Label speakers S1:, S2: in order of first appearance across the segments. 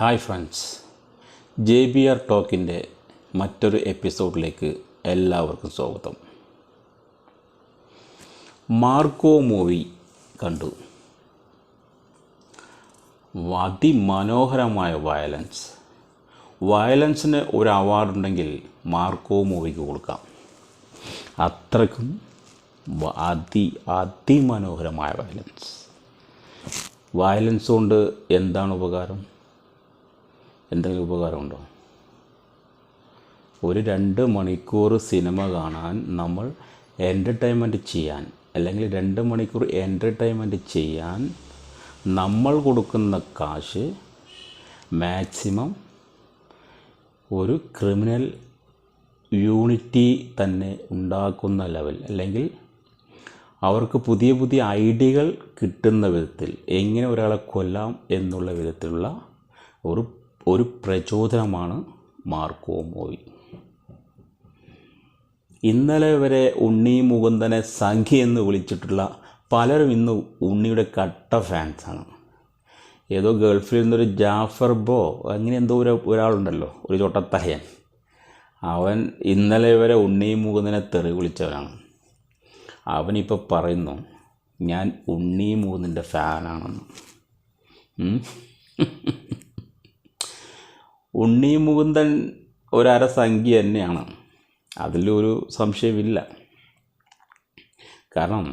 S1: Hi friends. J B R ടോക്കിന്റെ മറ്റൊരു എപ്പിസോഡിലേക്ക് എല്ലാവർക്കും സ്വാഗതം. മാർക്കോ മൂവി കണ്ടു. അതിമനോഹരമായ വയലൻസ്. വയലൻസിന് ഒരു അവാർഡുണ്ടെങ്കിൽ മാർക്കോ മൂവിക്ക് കൊടുക്കാം. അത്രക്കും അതി അതിമനോഹരമായ വയലൻസ്. വയലൻസ് കൊണ്ട് എന്താണ് ഉപകാരം? എന്തെങ്കിലും ഉപകാരമുണ്ടോ? ഒരു രണ്ട് മണിക്കൂർ സിനിമ കാണാൻ നമ്മൾ എന്റർടൈൻമെന്റ് ചെയ്യാൻ അല്ലെങ്കിൽ രണ്ട് മണിക്കൂർ എന്റർടൈൻമെന്റ് ചെയ്യാൻ നമ്മൾ കൊടുക്കുന്ന കാശ് മാക്സിമം ഒരു ക്രിമിനൽ യൂണിറ്റി തന്നെ ഉണ്ടാക്കുന്ന ലെവൽ അല്ലെങ്കിൽ അവർക്ക് പുതിയ പുതിയ ഐഡിയകൾ കിട്ടുന്ന വിധത്തിൽ എങ്ങനെ ഒരാളെ കൊല്ലാം എന്നുള്ള വിധത്തിലുള്ള ഒരു ഒരു പ്രചോദനമാണ് മാർക്കോമോയി ഇന്നലെ വരെ ഉണ്ണി മുകുന്ദനെ സംഖ്യ എന്ന് വിളിച്ചിട്ടുള്ള പലരും ഇന്ന് ഉണ്ണിയുടെ കട്ട ഫാൻസാണ് ഏതോ ഗൾഫിൽ നിന്നൊരു ജാഫർ ബോ അങ്ങനെ എന്തോ ഒരു ഒരാളുണ്ടല്ലോ ഒരു ചോട്ടത്തഹയൻ അവൻ ഇന്നലെ വരെ ഉണ്ണി മുകുന്ദനെ തെറി വിളിച്ചവനാണ്. അവനിപ്പോൾ പറയുന്നു ഞാൻ ഉണ്ണി മുകുന്ദന്റെ ഫാനാണെന്ന്. ഉണ്ണി മുകുന്ദൻ ഒരര സംഖ്യ തന്നെയാണ്. അതിലൊരു സംശയമില്ല. കാരണം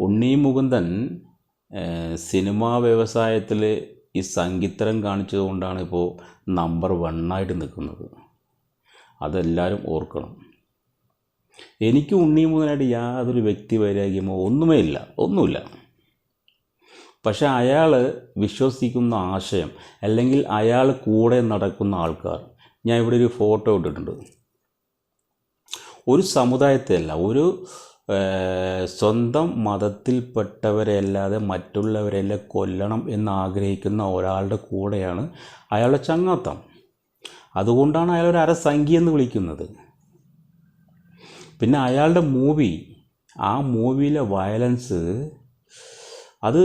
S1: ഉണ്ണി മുകുന്ദൻ സിനിമാ വ്യവസായത്തിൽ ഈ സംഗീതരം കാണിച്ചതുകൊണ്ടാണ് ഇപ്പോൾ നമ്പർ വണ്ണായിട്ട് നിൽക്കുന്നത്. അതെല്ലാവരും ഓർക്കണം. എനിക്ക് ഉണ്ണി മുകുന്ദനായിട്ട് യാതൊരു വ്യക്തി വൈരാഗ്യമോ ഒന്നുമേ ഇല്ല ഒന്നുമില്ല. പക്ഷെ അയാൾ വിശ്വസിക്കുന്ന ആശയം അല്ലെങ്കിൽ അയാൾ കൂടെ നടക്കുന്ന ആൾക്കാർ. ഞാൻ ഇവിടെ ഒരു ഫോട്ടോ ഇട്ടിട്ടുണ്ട്. ഒരു സമുദായത്തെയല്ല ഒരു സ്വന്തം മതത്തിൽപ്പെട്ടവരെ അല്ലാതെ മറ്റുള്ളവരെല്ലാം കൊല്ലണം എന്ന് ആഗ്രഹിക്കുന്ന ഒരാളുടെ കൂടെയാണ് അയാളുടെ ചങ്ങാത്തം. അതുകൊണ്ടാണ് അയാൾ ഒരു അരസംഖ്യ എന്ന് വിളിക്കുന്നത്. പിന്നെ അയാളുടെ മൂവി ആ മൂവിയിലെ വയലൻസ് അത്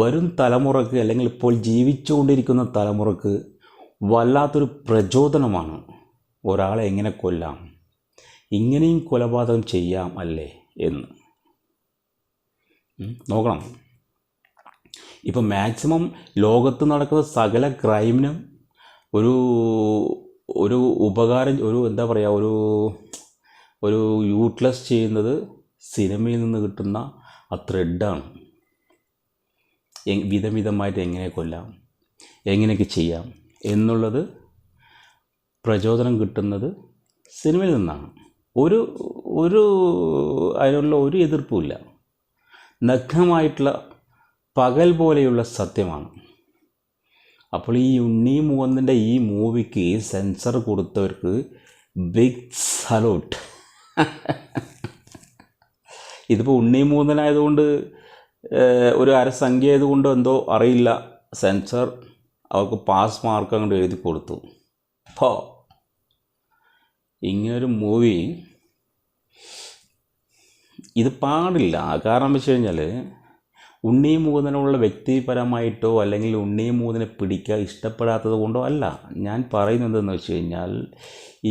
S1: വരും തലമുറയ്ക്ക് അല്ലെങ്കിൽ ഇപ്പോൾ ജീവിച്ചുകൊണ്ടിരിക്കുന്ന തലമുറയ്ക്ക് വല്ലാത്തൊരു പ്രചോദനമാണ്. ഒരാളെ എങ്ങനെ കൊല്ലാം? ഇങ്ങനെയും കൊലപാതകം ചെയ്യാം അല്ലേ എന്ന്. നോക്കണം. ഇപ്പം മാക്സിമം ലോകത്ത് നടക്കുന്ന സകല ക്രൈമിനും ഒരു ഒരു ഉപകാരം ഒരു എന്താ പറയുക ഒരു ഒരു യൂട്ട്ലെസ് ചെയ്യുന്നത് സിനിമയിൽ നിന്ന് കിട്ടുന്ന ആ ത്രെഡാണ് വിധം വിധമായിട്ട് എങ്ങനെ കൊല്ലാം? എങ്ങനെയൊക്കെ ചെയ്യാം? എന്നുള്ളത് പ്രചോദനം കിട്ടുന്നത് സിനിമയിൽ നിന്നാണ്. ഒരു ഒരു അതിനുള്ള ഒരു എതിർപ്പുമില്ല നഗ്നമായിട്ടുള്ള പകൽ പോലെയുള്ള സത്യമാണ്. അപ്പോൾ ഈ ഉണ്ണി മുകുന്ദന്റെ ഈ മൂവിക്ക് സെൻസർ കൊടുത്തവർക്ക് ബിഗ് സലോട്ട് ഇതിപ്പോൾ ഉണ്ണി മൂന്നനായതുകൊണ്ട് ഒരു അരസംഖ്യ ആയതുകൊണ്ടോ എന്തോ അറിയില്ല. സെൻസർ അവർക്ക് പാസ് മാർക്ക് അങ്ങോട്ട് എഴുതി കൊടുത്തു. അപ്പോൾ ഇങ്ങനൊരു മൂവി ഇത് പാടില്ല. കാരണം വെച്ച് കഴിഞ്ഞാൽ ഉണ്ണി മൂതനുള്ള വ്യക്തിപരമായിട്ടോ അല്ലെങ്കിൽ ഉണ്ണി മൂതനെ പിടിക്കുക ഇഷ്ടപ്പെടാത്തത് കൊണ്ടോ അല്ല. ഞാൻ പറയുന്നത് എന്തെന്ന് വെച്ച് കഴിഞ്ഞാൽ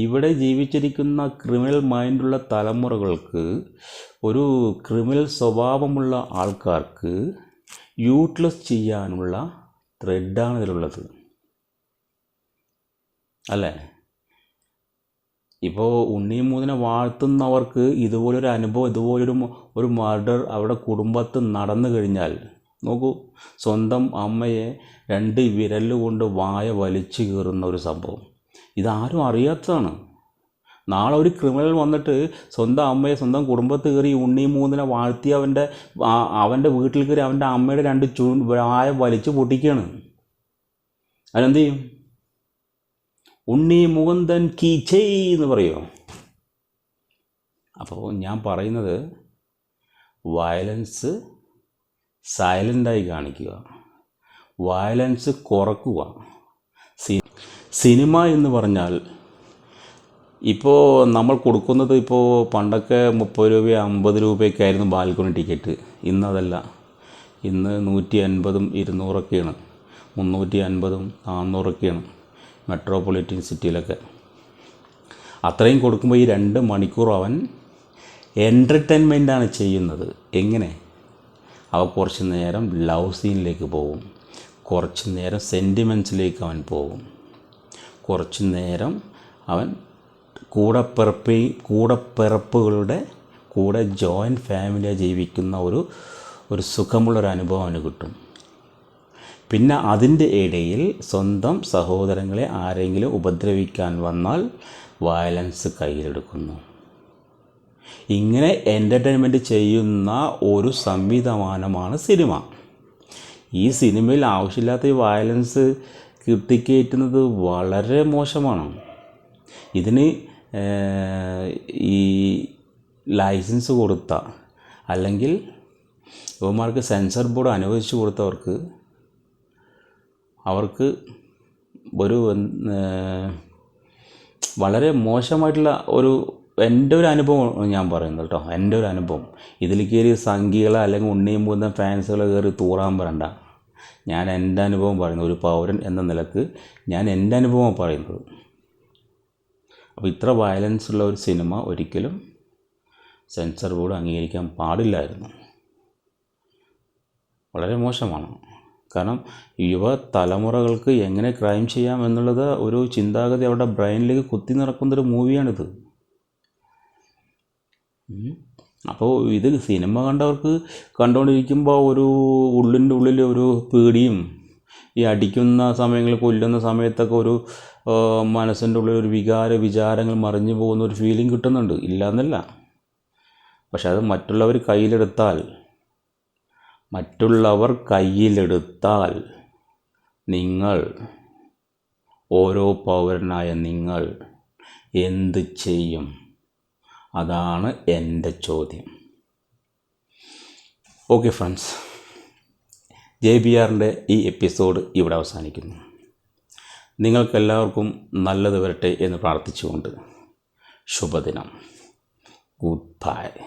S1: ഇവിടെ ജീവിച്ചിരിക്കുന്ന ക്രിമിനൽ മൈൻഡുള്ള തലമുറകൾക്ക് ഒരു ക്രിമിനൽ സ്വഭാവമുള്ള ആൾക്കാർക്ക് യൂട്ട്ലെസ് ചെയ്യാനുള്ള ത്രെഡാണ് ഇതിലുള്ളത്. അല്ലേ? ഇപ്പോൾ ഉണ്ണിയും മൂതിനെ വാഴ്ത്തുന്നവർക്ക് ഇതുപോലൊരു അനുഭവം ഇതുപോലൊരു ഒരു മർഡർ അവിടെ കുടുംബത്ത് നടന്നു കഴിഞ്ഞാൽ നോക്കൂ സ്വന്തം അമ്മയെ രണ്ട് വിരലുകൊണ്ട് വായ വലിച്ചു കീറുന്ന ഒരു സംഭവം. ഇതാരും അറിയാത്തതാണ്. നാളെ ഒരു ക്രിമിനൽ വന്നിട്ട് സ്വന്തം അമ്മയെ സ്വന്തം കുടുംബത്ത് കയറി ഉണ്ണി മൂന്നിനെ വാഴ്ത്തി അവന്റെ അവന്റെ വീട്ടിൽ കയറി അവന്റെ അമ്മയുടെ രണ്ട് ചൂ വായ വലിച്ചു പൊട്ടിക്കുകയാണ്. അതിനെന്ത് ചെയ്യും? ഉണ്ണി മുകുന്ദൻ കീ ചെയ് എന്ന് പറയുമോ അപ്പോൾ ഞാൻ പറയുന്നത് വയലൻസ് സൈലന്റായി കാണിക്കുക. വയലൻസ് കുറക്കുക. സിനിമ എന്ന് പറഞ്ഞാൽ ഇപ്പോൾ നമ്മൾ കൊടുക്കുന്നത് ഇപ്പോൾ പണ്ടൊക്കെ മുപ്പത് രൂപ അമ്പത് രൂപയൊക്കെ ആയിരുന്നു ബാൽക്കണി ടിക്കറ്റ്. ഇന്നതല്ല. ഇന്ന് നൂറ്റി അൻപതും ഇരുന്നൂറൊക്കെയാണ്. മുന്നൂറ്റി അൻപതും നാന്നൂറൊക്കെയാണ്. മെട്രോപൊളിറ്റൻ സിറ്റിയിലൊക്കെ അത്രയും കൊടുക്കുമ്പോൾ ഈ രണ്ട് മണിക്കൂർ അവൻ എന്റർടൈൻമെന്റാണ് ചെയ്യുന്നത്. എങ്ങനെ? അവ കുറച്ച് നേരം ലവ് സീനിലേക്ക് പോകും കുറച്ച് നേരം സെന്റിമെൻസിലേക്ക് അവൻ പോകും കുറച്ച് നേരം അവൻ കൂടപ്പിറപ്പി കൂടപ്പിറപ്പുകളുടെ കൂടെ ജോയിന്റ് ഫാമിലിയായി ജീവിക്കുന്ന ഒരു ഒരു സുഖമുള്ളൊരു അനുഭവം അവന് കിട്ടും. പിന്നെ അതിന്റെ ഇടയിൽ സ്വന്തം സഹോദരങ്ങളെ ആരെങ്കിലും ഉപദ്രവിക്കാൻ വന്നാൽ വയലൻസ് കയ്യിലെടുക്കുന്നു. ഇങ്ങനെ എന്റർടൈൻമെന്റ് ചെയ്യുന്ന ഒരു സംവിധാനമാണ് സിനിമ. ഈ സിനിമയിൽ ആവശ്യമില്ലാത്ത ഈ വയലൻസ് കിട്ടിക്കയറ്റുന്നത് വളരെ മോശമാണ്. ഇതിന് ഈ ലൈസൻസ് കൊടുത്ത അല്ലെങ്കിൽ ഇവന്മാർക്ക് സെൻസർ ബോർഡ് അനുവദിച്ചു കൊടുത്തവർക്ക് അവർക്ക് ഒരു വളരെ മോശമായിട്ടുള്ള ഒരു എന്റെ ഒരു അനുഭവം ഞാൻ പറയുന്നത് കേട്ടോ. എന്റെ ഒരു അനുഭവം. ഇതിൽ കയറി സംഖ്യകളെ അല്ലെങ്കിൽ ഉണ്ണിയും പോകുന്ന ഫാൻസുകളെ കയറി തൂറാൻ പറയണ്ട ഞാൻ എന്റെ അനുഭവം പറയുന്നത് ഒരു പൗരൻ എന്ന നിലയ്ക്ക് ഞാൻ എന്റെ അനുഭവമാണ് പറയുന്നത്. അപ്പോൾ ഇത്ര വയലൻസ് ഉള്ള ഒരു സിനിമ ഒരിക്കലും സെൻസർ ബോർഡ് അംഗീകരിക്കാൻ പാടില്ലായിരുന്നു. വളരെ മോശമാണ്. കാരണം യുവ തലമുറകൾക്ക് എങ്ങനെ ക്രൈം ചെയ്യാം എന്നുള്ളത് ഒരു ചിന്താഗതി അവരുടെ ബ്രെയിനിലേക്ക് കുത്തി നിറക്കുന്നൊരു മൂവിയാണിത് അപ്പോൾ ഇത് സിനിമ കണ്ടവർക്ക് കണ്ടുകൊണ്ടിരിക്കുമ്പോൾ ഒരു ഉള്ളിന്റെ ഉള്ളിൽ ഒരു പേടിയും ഈ അടിക്കുന്ന സമയങ്ങളിൽ കൊല്ലുന്ന സമയത്തൊക്കെ ഒരു മനസ്സിന്റെ ഉള്ളിൽ ഒരു വികാര വിചാരങ്ങൾ മറിഞ്ഞു പോകുന്ന ഒരു ഫീലിംഗ് കിട്ടുന്നുണ്ട്. ഇല്ല എന്നല്ല പക്ഷെ അത് മറ്റുള്ളവർ കയ്യിലെടുത്താൽ മറ്റുള്ളവർ കയ്യിലെടുത്താൽ നിങ്ങൾ ഓരോ പൗരനായ നിങ്ങൾ എന്ത് ചെയ്യും? അതാണ് എന്റെ ചോദ്യം. ഓക്കെ ഫ്രണ്ട്സ് ജെ ബി ആറിന്റെ ഈ എപ്പിസോഡ് ഇവിടെ അവസാനിക്കുന്നു. നിങ്ങൾക്കെല്ലാവർക്കും നല്ലത് വരട്ടെ എന്ന് പ്രാർത്ഥിച്ചുകൊണ്ട് ശുഭദിനം. Good bye.